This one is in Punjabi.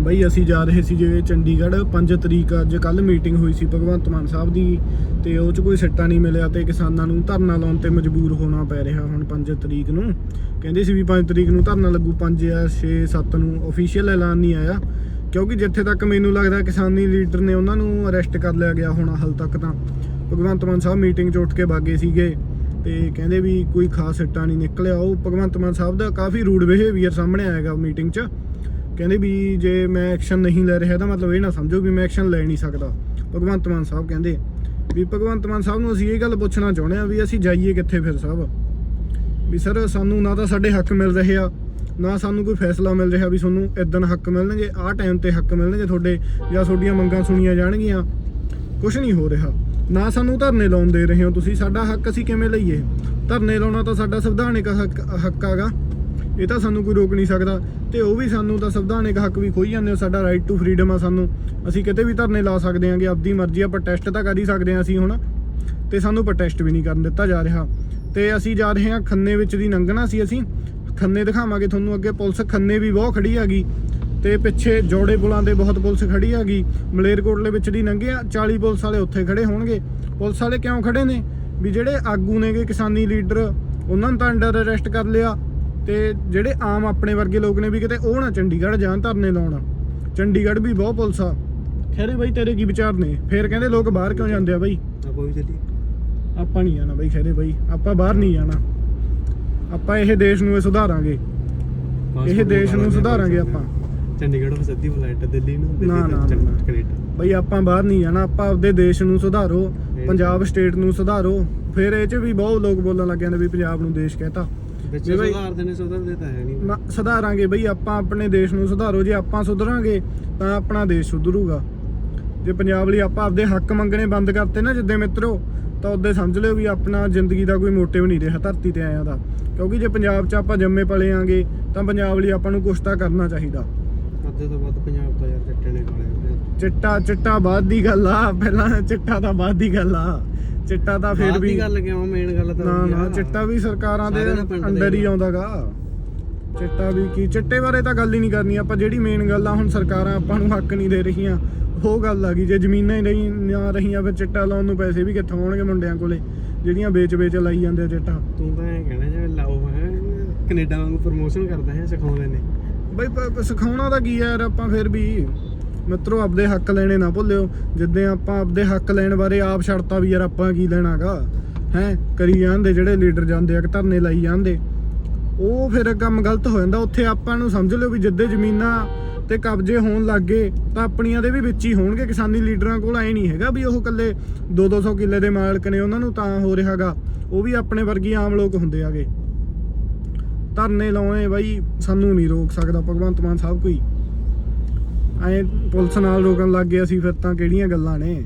ਬਈ ਅਸੀਂ ਜਾ ਰਹੇ ਸੀ ਜੇ ਚੰਡੀਗੜ੍ਹ 5 ਤਰੀਕ ਅੱਜ ਕੱਲ ਮੀਟਿੰਗ ਹੋਈ ਸੀ ਭਗਵੰਤ ਮਾਨ ਸਾਹਿਬ ਦੀ ਤੇ ਉਹ ਚ ਕੋਈ ਸਿੱਟਾ ਨਹੀਂ ਮਿਲਿਆ ਤੇ ਕਿਸਾਨਾਂ ਨੂੰ ਧਰਨਾ ਲਾਉਣ ਤੇ ਮਜਬੂਰ ਹੋਣਾ ਪੈ ਰਿਹਾ ਹੁਣ 5 ਤਰੀਕ ਨੂੰ। ਕਹਿੰਦੇ ਸੀ ਵੀ 5 ਤਰੀਕ ਨੂੰ ਧਰਨਾ ਲੱਗੂ 5 ਜਾਂ 6 7 ਨੂੰ ਅਫੀਸ਼ੀਅਲ ਐਲਾਨ ਨਹੀਂ ਆਇਆ। ਕਿਉਂਕਿ ਜਿੱਥੇ ਤੱਕ ਮੈਨੂੰ ਲੱਗਦਾ ਕਿਸਾਨੀ ਲੀਡਰ ਨੇ ਉਹਨਾਂ ਨੂੰ ਅਰੈਸਟ ਕਰ ਲਿਆ ਗਿਆ ਹੋਣਾ ਹਾਲ ਤੱਕ ਤਾਂ। ਭਗਵੰਤ ਮਾਨ ਸਾਹਿਬ ਮੀਟਿੰਗ 'ਚ ਉੱਠ ਕੇ ਬਾਗੇ ਸੀਗੇ ਤੇ ਕਹਿੰਦੇ ਵੀ ਕੋਈ ਖਾਸ ਸਿੱਟਾ ਨਹੀਂ ਨਿਕਲਿਆ। ਉਹ ਭਗਵੰਤ ਮਾਨ ਸਾਹਿਬ ਦਾ ਕਾਫੀ ਰੂਡ ਬਿਹੇਵੀਅਰ ਸਾਹਮਣੇ ਆਏਗਾ ਮੀਟਿੰਗ 'ਚ। ਕਹਿੰਦੇ ਵੀ ਜੇ ਮੈਂ ਐਕਸ਼ਨ ਨਹੀਂ ਲੈ ਰਿਹਾ ਤਾਂ ਮਤਲਬ ਇਹ ਨਾ ਸਮਝੋ ਵੀ ਮੈਂ ਐਕਸ਼ਨ ਲੈ ਨਹੀਂ ਸਕਦਾ। ਭਗਵੰਤ ਮਾਨ ਸਾਹਿਬ ਕਹਿੰਦੇ, ਵੀ ਭਗਵੰਤ ਮਾਨ ਸਾਹਿਬ ਨੂੰ ਅਸੀਂ ਇਹ ਗੱਲ ਪੁੱਛਣਾ ਚਾਹੁੰਦੇ ਆ ਵੀ ਅਸੀਂ ਜਾਈਏ ਕਿੱਥੇ ਫਿਰ ਸਾਹਿਬ? ਵੀ ਸਰ ਸਾਨੂੰ ਨਾ ਤਾਂ ਸਾਡੇ ਹੱਕ ਮਿਲ ਰਹੇ ਆ, ਨਾ ਸਾਨੂੰ ਕੋਈ ਫੈਸਲਾ ਮਿਲ ਰਿਹਾ ਵੀ ਤੁਹਾਨੂੰ ਇਦਾਂ ਹੱਕ ਮਿਲਣਗੇ, ਆਹ ਟਾਈਮ ਤੇ ਹੱਕ ਮਿਲਣਗੇ ਤੁਹਾਡੇ, ਜਾਂ ਤੁਹਾਡੀਆਂ ਮੰਗਾਂ ਸੁਣੀਆਂ ਜਾਣਗੀਆਂ। ਕੁਝ ਨਹੀਂ ਹੋ ਰਿਹਾ। ਨਾ ਸਾਨੂੰ ਧਰਨੇ ਲਾਉਣ ਦੇ ਰਹੇ ਹੋ ਤੁਸੀਂ, ਸਾਡਾ ਹੱਕ ਅਸੀਂ ਕਿਵੇਂ ਲਈਏ? ਧਰਨੇ ਲਾਉਣਾ ਤਾਂ ਸਾਡਾ ਸੰਵਿਧਾਨਿਕ ਹੱਕ ਹੱਕ ਆਗਾ ਇਹ ਤਾਂ ਸਾਨੂੰ ਕੋਈ ਰੋਕ ਨਹੀਂ ਸਕਦਾ ਤੇ ਉਹ ਵੀ ਸਾਨੂੰ ਤਾਂ ਸੰਵਿਧਾਨਿਕ ਹੱਕ ਵੀ ਖੋਈ ਜਾਂਦੇ ਹੋ ਸਾਡਾ ਰਾਈਟ ਟੂ ਫਰੀडम ਆ ਸਾਨੂੰ। ਅਸੀਂ ਕਿਤੇ ਵੀ ਧਰਨੇ ਲਾ ਸਕਦੇ ਆਂਗੇ ਆਪਦੀ ਮਰਜ਼ੀ ਆ ਪ੍ਰੋਟੈਸਟ ਤਾਂ ਕਰ ਹੀ ਸਕਦੇ ਆ ਅਸੀਂ ਹੁਣ। ਤੇ ਸਾਨੂੰ ਪ੍ਰੋਟੈਸਟ ਵੀ ਨਹੀਂ ਕਰਨ ਦਿੱਤਾ ਜਾ ਰਿਹਾ। ਤੇ ਅਸੀਂ ਜਾ ਰਹੇ ਹਾਂ ਖੰਨੇ ਵਿੱਚ ਦੀ ਲੰਘਣਾ ਸੀ ਅਸੀਂ। ਖੰਨੇ ਦਿਖਾਵਾਂਗੇ ਤੁਹਾਨੂੰ ਅੱਗੇ। ਪੁਲਿਸ ਖੰਨੇ ਵੀ ਬਹੁਤ ਖੜੀ ਹੈਗੀ। ਤੇ ਪਿੱਛੇ ਜੋੜੇ ਪੁਲਾਂ ਦੇ ਬਹੁਤ ਪੁਲਿਸ ਖੜੀ ਹੈਗੀ। ਮਲੇਰਕੋਟਲੇ ਵਿੱਚ ਦੀ ਲੰਘੇ ਆ 40 ਪੁਲਿਸ ਵਾਲੇ ਉੱਥੇ ਖੜੇ ਹੋਣਗੇ। ਪੁਲਿਸ ਵਾਲੇ ਕਿਉਂ ਖੜੇ ਨੇ? ਵੀ ਜਿਹੜੇ ਆਗੂ ਨੇਗੇ ਕਿਸਾਨੀ ਲੀਡਰ, ਉਹਨਾਂ ਨੂੰ ਤਾਂ ਅੰਡਰ ਅਰੈਸਟ ਕਰ ਲਿਆ। ਤੇ ਜਿਹੜੇ ਆਮ ਆਪਣੇ ਵਰਗੇ ਲੋਕ ਨੇ ਵੀ ਕਿਤੇ ਉਹ ਨਾ ਚੰਡੀਗੜ੍ਹ ਜਾਣ ਧਰਨੇ ਲਾਉਣ। ਚੰਡੀਗੜ੍ਹ ਵੀ ਬਹੁਤ ਪੁਲਿਸ ਆ। ਖੈਰੇ ਬਾਈ ਤੇਰੇ ਕੀ ਵਿਚਾਰ ਨੇ? ਫੇਰ ਕਹਿੰਦੇ ਲੋਕ ਬਾਹਰ ਕਿਉਂ ਜਾਂਦੇ ਆ ਬਾਈ? ਆਪਾਂ ਵੀ ਚੱਲੀ ਆਪਾਂ ਨਹੀਂ ਜਾਣਾ ਬਾਈ ਖੈਰੇ ਬਾਈ। ਆਪਾਂ ਬਾਹਰ ਨਹੀਂ ਜਾਣਾ। ਆਪਾਂ ਇਹ ਦੇਸ਼ ਨੂੰ ਸੁਧਾਰਾਂਗੇ। ਇਹ ਦੇਸ਼ ਨੂੰ ਸੁਧਾਰਾਂਗੇ ਆਪਾਂ। ਚੰਡੀਗੜ੍ਹ ਤੋਂ ਸਿੱਧੀ ਫਲਾਈਟ ਦਿੱਲੀ ਨੂੰ ਦਿੱਲੀ ਨਾ, ਤੋਂ ਨਾ, ਚੰਡ- ਨਾ। ਕੈਨੇਡਾ ਬਈ ਆਪਾਂ ਬਾਹਰ ਨਹੀਂ ਜਾਣਾ ਆਪਾਂ ਆਪਦੇ ਦੇਸ਼ ਨੂੰ ਸੁਧਾਰੋ ਪੰਜਾਬ ਸਟੇਟ ਨੂੰ ਸੁਧਾਰੋ। ਫਿਰ ਇਹ 'ਚ ਵੀ ਬਹੁਤ ਲੋਕ ਬੋਲਣ ਲੱਗ ਜਾਂਦੇ ਵੀ ਪੰਜਾਬ ਨੂੰ ਦੇਸ਼ ਕਹਤਾ। ਵਿੱਚ ਵੀ ਬਈ- ਸੁਧਾਰਦੇ ਨੇ ਸੁਧਰਦੇ ਤਾਂ ਹੈ ਨਹੀਂ ਨਾ ਸੁਧਾਰਾਂਗੇ ਬਈ ਆਪਾਂ ਆਪਣੇ ਦੇਸ਼ ਨੂੰ ਸੁਧਾਰੋ। ਜੇ ਆਪਾਂ ਸੁਧਰਾਂਗੇ ਤਾਂ ਆਪਣਾ ਦੇਸ਼ ਸੁਧਰੂਗਾ। ਜੇ ਪੰਜਾਬ ਲਈ ਆਪਾਂ ਆਪਦੇ ਹੱਕ ਮੰਗਣੇ ਬੰਦ ਕਰਤੇ ਨਾ ਜਿੱਦੇ ਮਿੱਤਰੋ ਤਾਂ ਉਹਦੇ ਸਮਝ ਲਿਓ ਵੀ ਆਪਣਾ ਜ਼ਿੰਦਗੀ ਦਾ ਕੋਈ ਮੋਟਿਵ ਨਹੀਂ ਰਿਹਾ ਧਰਤੀ ਤੇ ਆਇਆਂ ਦਾ। ਕਿਉਂਕਿ ਜੇ ਪੰਜਾਬ 'ਚ ਆਪਾਂ ਜੰਮੇ ਪਲੇ ਆਂਗੇ ਤਾਂ ਪੰਜਾਬ ਲਈ ਆਪਾਂ ਨੂੰ ਕੁਛ ਤਾਂ ਕਰਨਾ ਚਾਹੀਦਾ। ਅੱਧੇ ਤੋਂ ਵੱਧ ਪੰਜਾਬ ਤੋਂ ਯਾਰ ਚੱਟੇ ਨੇ ਖਾਲੇ ਹੁੰਦੇ ਆ। ਚਿੱਟਾ ਚਿੱਟਾ ਬਾਅਦ ਦੀ ਗੱਲ ਆ। ਪਹਿਲਾਂ ਚਿੱਟਾ ਤਾਂ ਬਾਅਦ ਦੀ ਗੱਲ ਆ। ਚਿੱਟਾ ਤਾਂ ਫਿਰ ਵੀ ਗੱਲ ਕਿਉਂ ਮੇਨ ਗੱਲ ਤਾਂ ਨਾ ਨਾ। ਚਿੱਟਾ ਵੀ ਸਰਕਾਰਾਂ ਦੇ ਅੰਡਰ ਹੀ। ਆਉਂਦਾਗਾ ਚਿੱਟਾ ਵੀ ਕੀ ਚਿੱਟੇ ਬਾਰੇ ਤਾਂ ਗੱਲ ਹੀ ਨਹੀਂ ਕਰਨੀ ਆਪਾਂ ਜਿਹੜੀ ਮੇਨ ਗੱਲ ਆ ਹੁਣ ਸਰਕਾਰਾਂ ਆਪਾਂ ਨੂੰ ਹੱਕ ਨਹੀਂ ਦੇ ਰਹੀਆਂ ਉਹ ਗੱਲ ਆ ਗਈ ਜੇ ਜ਼ਮੀਨਾਂ ਹੀ ਨਹੀਂ ਨਾ ਰਹੀਆਂ ਫਿਰ ਚਿੱਟਾ ਲਾਉਣ ਨੂੰ ਪੈਸੇ ਵੀ ਕਿੱਥੋਂ ਆਉਣਗੇ ਮੁੰਡਿਆਂ ਕੋਲੇ ਜਿਹੜੀਆਂ ਵੇਚ ਵੇਚ ਲਾਈ ਜਾਂਦੇ ਆ ਚਿੱਟਾ ਤੂੰ ਤਾਂ ਇਹ ਕਹਿਣਾ ਜਿਵੇਂ ਲਾਓ ਹੈ ਕੈਨੇਡਾ ਵਾਂਗੂ ਪ੍ਰਮੋਸ਼ਨ ਕਰਦੇ ਹੈ ਸਿਖਾਉਂਦੇ ਨੇ ਬਈ ਸਿਖਾਉਣਾ ਤਾਂ ਕੀ ਆ ਯਾਰ ਆਪਾਂ ਫਿਰ ਵੀ ਮਿੱਤਰੋ, ਆਪਦੇ ਹੱਕ ਲੈਣੇ ਨਾ ਭੁੱਲਿਓ। ਜਿੱਦਾਂ ਆਪਾਂ ਆਪਦੇ ਹੱਕ ਲੈਣ ਬਾਰੇ ਆਪ ਛੱਡਤਾ ਵੀ ਯਾਰ ਆਪਾਂ ਕੀ ਲੈਣਾਗਾ? ਹੈ? ਕਰੀ ਜਾਂਦੇ ਜਿਹੜੇ ਲੀਡਰ ਜਾਂਦੇ ਆ ਧਰਨੇ ਲਾਈ ਜਾਂਦੇ। ਉਹ ਫਿਰ ਕੰਮ ਗਲਤ ਹੋ ਜਾਂਦਾ। ਉੱਥੇ ਆਪਾਂ ਨੂੰ ਸਮਝ ਲਿਓ ਵੀ ਜਿੱਦੇ ਜ਼ਮੀਨਾਂ ਤੇ ਕਬਜ਼ੇ ਹੋਣ ਲੱਗੇ ਤਾਂ ਆਪਣੀਆਂ ਦੇ ਵੀ ਵਿੱਚ ਹੀ ਹੋਣਗੇ। ਕਿਸਾਨੀ ਲੀਡਰਾਂ ਕੋਲ ਐ ਨਹੀਂ ਹੈਗਾ ਵੀ ਉਹ ਇਕੱਲੇ 2-200 ਕਿੱਲੇ ਦੇ ਮਾਲਕ ਨੇ, ਉਹਨਾਂ ਨੂੰ ਤਾਂ ਹੋ ਰਿਹਾਗਾ। ਉਹ ਵੀ ਆਪਣੇ ਵਰਗੀ ਆਮ ਲੋਕ ਹੁੰਦੇ ਆਗੇ। ਧਰਨੇ ਲਾਉਣੇ ਬਾਈ, ਸਾਨੂੰ ਨਹੀਂ ਰੋਕ ਸਕਦਾ। ਭਗਵੰਤ ਮਾਨ ਸਾਹਿਬ ਕੋਈ ਐ ਪੁਲਿਸ ਨਾਲ ਰੋਕਣ ਲੱਗ ਗਏ ਅਸੀਂ ਫਿਰ ਤਾਂ ਕਿਹੜੀਆਂ ਗੱਲਾਂ ਨੇ?